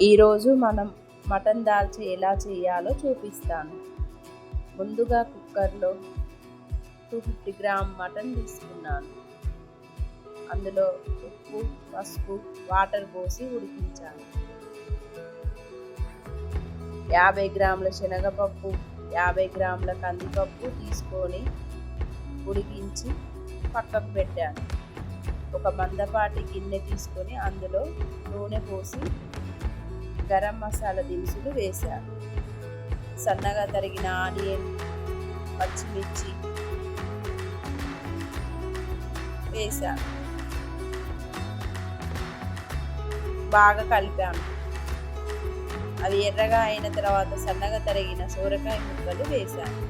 ఈరోజు మనం మటన్ దాల్చి ఎలా చేయాలో చూపిస్తాను. ముందుగా కుక్కర్లో టూ ఫిఫ్టీ గ్రామ్ మటన్ తీసుకున్నాను. అందులో ఉప్పు పసుపు వాటర్ పోసి ఉడికించాను. యాభై గ్రాముల శనగపప్పు యాభై గ్రాముల కందిపప్పు తీసుకొని ఉడికించి పక్కకు పెట్టాను. ఒక మందపాటి గిన్నె తీసుకొని అందులో నూనె పోసి గరం మసాలా దినుసులు వేశాను సన్నగా తరిగిన ఆనియన్ పచ్చిమిర్చి వేశాను బాగా కలిపాను అవి ఎర్రగా అయిన తర్వాత సన్నగా తరిగిన సోరకాయ ముక్కలు వేశాను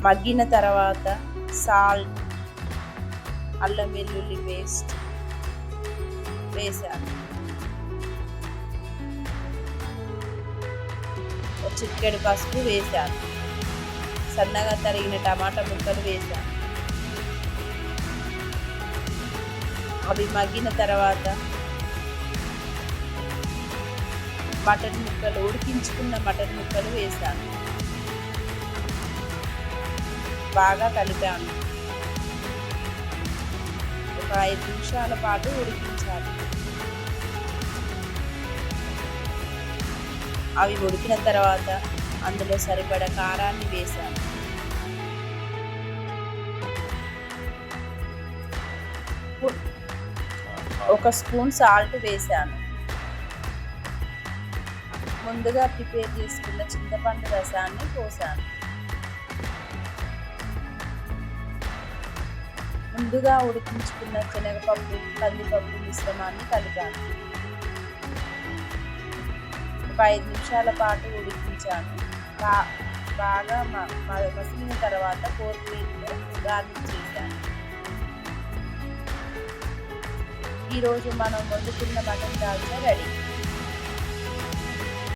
మగ్గిన తర్వాత సాల్ట్ అల్లం వెల్లుల్లి పేస్ట్ వేసాను. ఒక పసుపు వేసాను. సన్నగా తరిగిన టమాటా ముక్కలు వేసాను. అవి మగ్గిన తర్వాత మటన్ ముక్కలు ఉడికించుకున్న మటన్ ముక్కలు వేసాను. బాగా కలిపాను. ఒక ఐదు నిమిషాల పాటు ఉడికించాలి. అవి ఉడికిన తర్వాత అందులో సరిపడ కారాన్ని వేశాను ఒక స్పూన్ సాల్ట్ వేశాను ముందుగా ప్రిపేర్ చేసుకున్న చింతపండు రసాన్ని పోసాను. ముందుగా ఉడికించుకున్న శనగపప్పు కందిపప్పు మిశ్రమాన్ని కలిపాను ఒక ఐదు నిమిషాల పాటు ఉడికించాను బా బాగా మసిలిన తర్వాత ఫోర్ ప్లేట్లో గార్లిక్ చేశాను ఈరోజు మనం వండుకున్న మటన్ దాల్చా రెడీ.